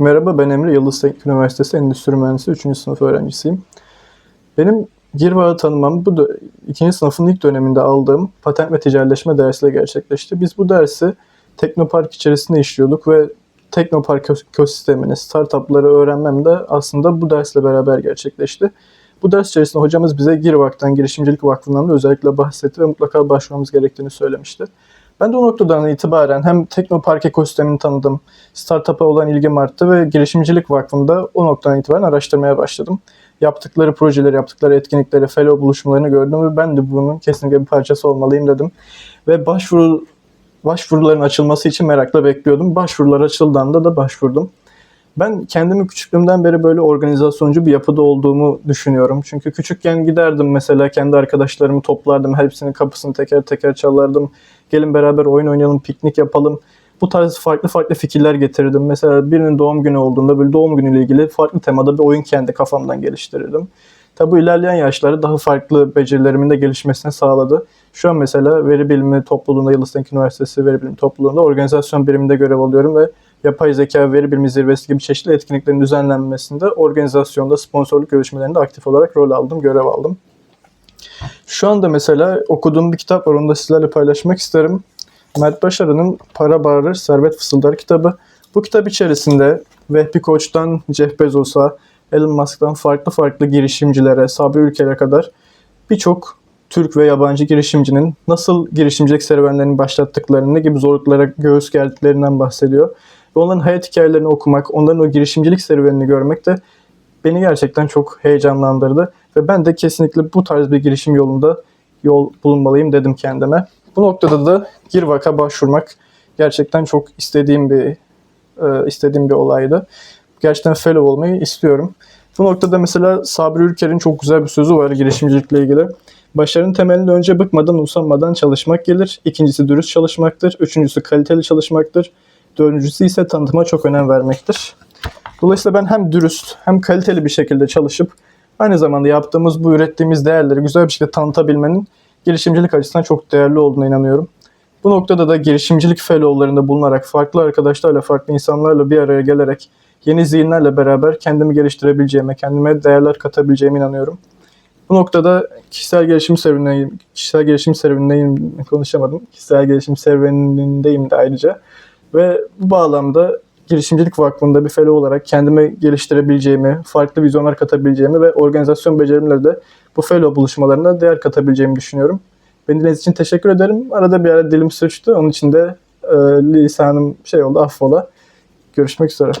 Merhaba ben Emre, Yıldız Teknik Üniversitesi Endüstri Mühendisi 3. sınıf öğrencisiyim. Benim Girva'yı tanımam bu ikinci sınıfın ilk döneminde aldığım patent ve ticaretleşme dersiyle gerçekleşti. Biz bu dersi Teknopark içerisinde işliyorduk ve Teknopark ekosistemini, startupları öğrenmem de aslında bu dersle beraber gerçekleşti. Bu ders içerisinde hocamız bize Girvak'tan, Girişimcilik Vakfı'ndan da özellikle bahsetti ve mutlaka başvurmamız gerektiğini söylemişti. Ben de o noktadan itibaren hem Teknopark ekosistemini tanıdım, startup'a olan ilgim arttı ve Girişimcilik Vakfı'nda o noktadan itibaren araştırmaya başladım. Yaptıkları projeleri, yaptıkları etkinlikleri, fellow buluşmalarını gördüm ve ben de bunun kesinlikle bir parçası olmalıyım dedim. Ve başvuru başvuruların açılması için merakla bekliyordum. Başvurular açıldığında da başvurdum. Ben kendimi küçüklüğümden beri böyle organizasyoncu bir yapıda olduğumu düşünüyorum. Çünkü küçükken giderdim mesela kendi arkadaşlarımı toplardım. Hepsinin kapısını teker teker çalardım. Gelin beraber oyun oynayalım, piknik yapalım. Bu tarz farklı farklı fikirler getirdim. Mesela birinin doğum günü olduğunda böyle doğum günüyle ilgili farklı temada bir oyun kendi kafamdan geliştirirdim. Tabi bu ilerleyen yaşlarda daha farklı becerilerimin de gelişmesini sağladı. Şu an mesela veri bilimi topluluğunda, Yıldız Teknik Üniversitesi veri bilimi topluluğunda organizasyon biriminde görev alıyorum ve yapay zeka veri bilimi zirvesi gibi çeşitli etkinliklerin düzenlenmesinde organizasyonda sponsorluk görüşmelerinde aktif olarak rol aldım, görev aldım. Şu anda mesela okuduğum bir kitap var, onu da sizlerle paylaşmak isterim. Mert Başarı'nın Para Bağırır, Servet Fısıldar kitabı. Bu kitap içerisinde Vehbi Koç'tan Jeff Bezos'a, Elon Musk'tan farklı farklı girişimcilere, Sabri Ülker'e kadar birçok Türk ve yabancı girişimcinin nasıl girişimcilik serüvenlerini başlattıklarını, ne gibi zorluklara göğüs gerdiklerinden bahsediyor. Ve onların hayat hikayelerini okumak, onların o girişimcilik serüvenini görmek de beni gerçekten çok heyecanlandırdı. Ve ben de kesinlikle bu tarz bir girişim yolunda yol bulunmalıyım dedim kendime. Bu noktada da Girvak'a başvurmak gerçekten çok istediğim bir e, istediğim bir olaydı. Gerçekten fellow olmayı istiyorum. Bu noktada mesela Sabri Ülker'in çok güzel bir sözü var girişimcilikle ilgili. Başarının temelinde önce bıkmadan usanmadan çalışmak gelir. İkincisi dürüst çalışmaktır. Üçüncüsü kaliteli çalışmaktır. Dördüncüsü ise tanıtıma çok önem vermektir. Dolayısıyla ben hem dürüst hem kaliteli bir şekilde çalışıp aynı zamanda yaptığımız bu ürettiğimiz değerleri güzel bir şekilde tanıtabilmenin girişimcilik açısından çok değerli olduğuna inanıyorum. Bu noktada da girişimcilik fellowlarında bulunarak farklı arkadaşlarla, farklı insanlarla bir araya gelerek yeni zihinlerle beraber kendimi geliştirebileceğime, kendime değerler katabileceğime inanıyorum. Bu noktada kişisel gelişim serüvenindeyim, kişisel gelişim serüvenindeyim konuşamadım. Kişisel gelişim serüvenindeyim de ayrıca. Ve bu bağlamda Girişimcilik Vakfı'nda bir fellow olarak kendimi geliştirebileceğimi, farklı vizyonlar katabileceğimi ve organizasyon becerimle de bu fellow buluşmalarına değer katabileceğimi düşünüyorum. Beni dinlediğiniz için teşekkür ederim. Arada bir ara dilim sürçtü. Onun için de e, lisanım şey oldu affola. Görüşmek üzere.